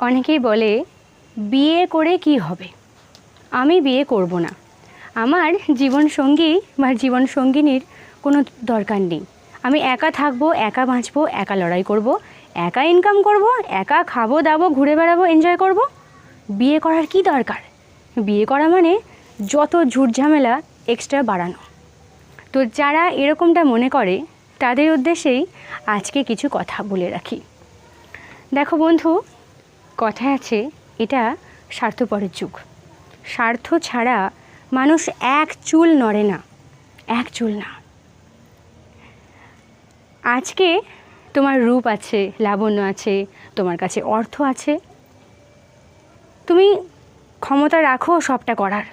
অনেকেই বলে, বিয়ে করে কি হবে? আমি বিয়ে করব না। আমার জীবনসঙ্গী বা জীবনসঙ্গিনীর কোনো দরকার নেই। আমি একা থাকব, একা বাঁচবো, একা লড়াই করব, একা ইনকাম করব, একা খাব, দাবো, ঘুরে বেড়াবো এনজয় করব। বিয়ে করার কি দরকার? বিয়ে করা মানে যত ঝুট ঝামেলা এক্সট্রা বাড়ানো। তো যারা এরকমটা মনে করে, তাদের উদ্দেশ্যেই আজকে কিছু কথা বলে রাখি। দেখো বন্ধু কথায় আছে, এটা স্বার্থপরের যুগ। স্বার্থ ছাড়া মানুষ এক চুল নড়ে না, এক চুল না। আজকে তোমার রূপ আছে, লাবণ্য আছে, তোমার কাছে অর্থ আছে। তুমি ক্ষমতা রাখো সবটা করার,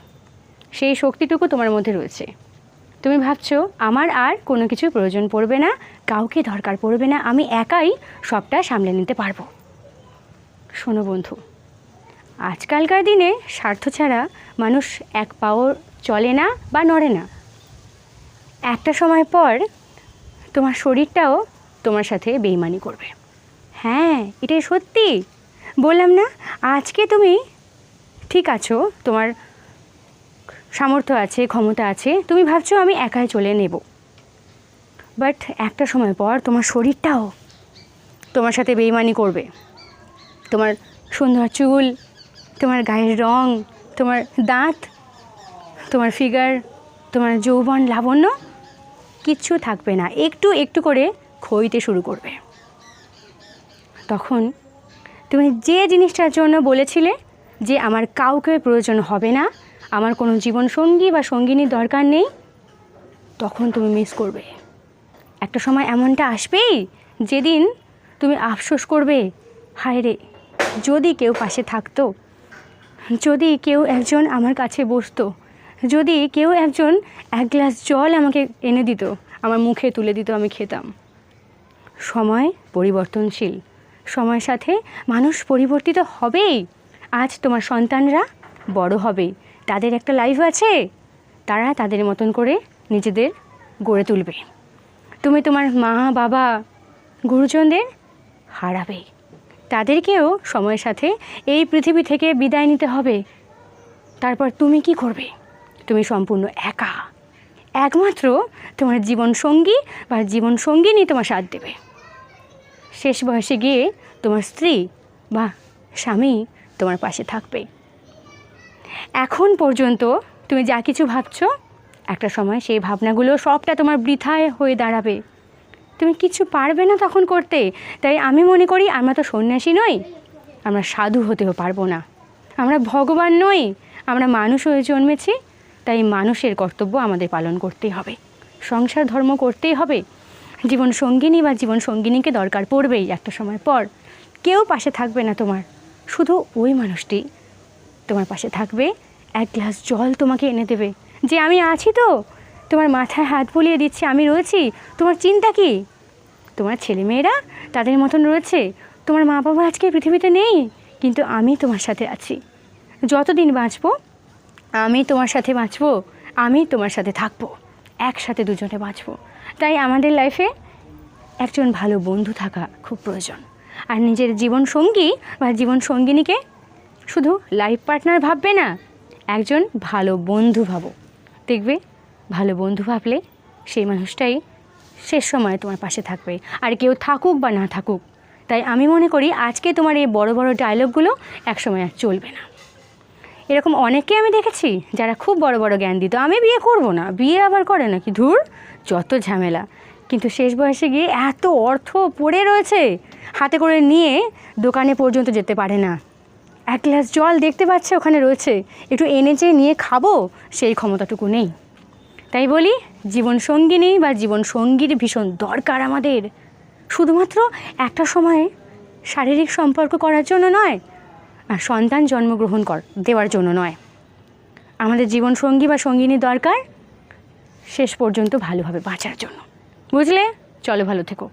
সেই শক্তিটুকু তোমার মধ্যে রয়েছে। তুমি ভাবছ, আমার আর কোনো কিছু প্রয়োজন পড়বে না, কাউকে দরকার পড়বে না, আমি একাই সবটা সামলে নিতে পারব। শোনো বন্ধু, আজকালকার দিনে স্বার্থ ছাড়া মানুষ এক পাও চলে না বা নড়ে না। একটা সময় পর তোমার শরীরটাও তোমার সাথে বেইমানি করবে। হ্যাঁ এটাই সত্যি। বললাম না, আজকে তুমি ঠিক আছো, তোমার সামর্থ্য আছে, ক্ষমতা আছে, তুমি ভাবছ আমি একাই চলে নেব। বাট একটা সময় পর তোমার শরীরটাও তোমার সাথে বেইমানি করবে। তোমার সুন্দর চুল, তোমার গায়ের রং, তোমার দাঁত, তোমার ফিগার তোমার যৌবন লাবণ্য, কিচ্ছু থাকবে না। একটু একটু করে খইতে শুরু করবে। তখন তুমি যে জিনিসটার জন্য বলেছিলে যে আমার কাউকে প্রয়োজন হবে না, আমার কোনো জীবন সঙ্গী বা সঙ্গিনীর দরকার নেই, তখন তুমি মিস করবে। একটা সময় এমনটা আসবেই, যেদিন তুমি আফসোস করবে হায় রে যদি কেউ পাশে থাকতো, যদি কেউ একজন আমার কাছে বসতো, যদি কেউ একজন এক গ্লাস জল আমাকে এনে দিত, আমার মুখে তুলে দিত, আমি খেতাম। সময় পরিবর্তনশীল। সময়ের সাথে মানুষ পরিবর্তিত হবেই। আজ তোমার সন্তানরা বড় হবে। তাদের একটা লাইফ আছে। তারা তাদের মতন করে নিজেদের গড়ে তুলবে। তুমি তোমার মা, বাবা, গুরুজনদের হারাবে। তাদেরকেও সময়ের সাথে এই পৃথিবী থেকে বিদায় নিতে হবে। তারপর তুমি কি করবে? তুমি সম্পূর্ণ একা। একমাত্র তোমার জীবন সঙ্গী বা জীবন সঙ্গিনী তোমার সাথ দেবে। শেষ বয়সে গিয়ে তোমার স্ত্রী বা স্বামী তোমার পাশে থাকবে। এখন পর্যন্ত তুমি যা কিছু ভাবছ, একটা সময় সেই ভাবনাগুলো সবটা তোমার বৃথায় হয়ে দাঁড়াবে। তুমি কিছু পারবে না তখন করতে। তাই আমি মনে করি আমরা তো সন্ন্যাসী নই, আমরা সাধু হতেও পারব না। আমরা ভগবান নই, আমরা মানুষ হয়ে জন্মেছি, তাই মানুষের কর্তব্য আমাদের পালন করতেই হবে। সংসার ধর্ম করতেই হবে। জীবন সঙ্গিনী বা জীবন সঙ্গিনীকে দরকার পড়বেই একটা সময় পর। কেউ পাশে থাকবে না তোমার, শুধু ওই মানুষটি তোমার পাশে থাকবে। এক গ্লাস জল তোমাকে এনে দেবে। যে আমি আছি তো তোমার মাথায় হাত বুলিয়ে দিচ্ছি, আমি রয়েছি। তোমার চিন্তা কি? তোমার ছেলেমেয়েরা তাদের মতন রয়েছে। তোমার মা বাবা আজকে পৃথিবীতে নেই, কিন্তু আমি তোমার সাথে আছি। যতদিন বাঁচবো, আমি তোমার সাথে বাঁচবো, আমি তোমার সাথে থাকব। একসাথে দুজনে বাঁচবো। তাই আমাদের লাইফে একজন ভালো বন্ধু থাকা খুব প্রয়োজন। আর নিজের জীবন সঙ্গী বা জীবন সঙ্গিনীকে শুধু লাইফ পার্টনার ভাববে না, একজন ভালো বন্ধু ভাবো। দেখবে ভালো বন্ধু ভাবলে সেই মানুষটাই শেষ সময় তোমার পাশে থাকবে। আর কেউ থাকুক বা না থাকুক, তাই আমি মনে করি আজকে তোমার এই বড় বড় ডায়লগগুলো একসময় আর চলবে না। এরকম অনেককে আমি দেখেছি যারা খুব বড় বড় জ্ঞান দিত। আমি বিয়ে করব না, বিয়ে আবার করে নাকি? ধুর, যত ঝামেলা। কিন্তু শেষ বয়সে গিয়ে এত অর্থ পড়ে রয়েছে, হাতে করে নিয়ে দোকানে পর্যন্ত যেতে পারে না। এক গ্লাস জল দেখতে পাচ্ছে ওখানে রয়েছে, একটু এনে যে নিয়ে খাব, সেই ক্ষমতাটুকু নেই। তাই বলি, জীবন সঙ্গিনী বা জীবন সঙ্গীর ভীষণ দরকার আমাদের। শুধুমাত্র একটা সময়ে শারীরিক সম্পর্ক করার জন্য নয়, আর সন্তান জন্মগ্রহণ কর, দেওয়ার জন্য নয়। আমাদের জীবন সঙ্গী বা সঙ্গিনী দরকার শেষ পর্যন্ত ভালোভাবে বাঁচার জন্য। বুঝলে? চলো ভালো থেকো।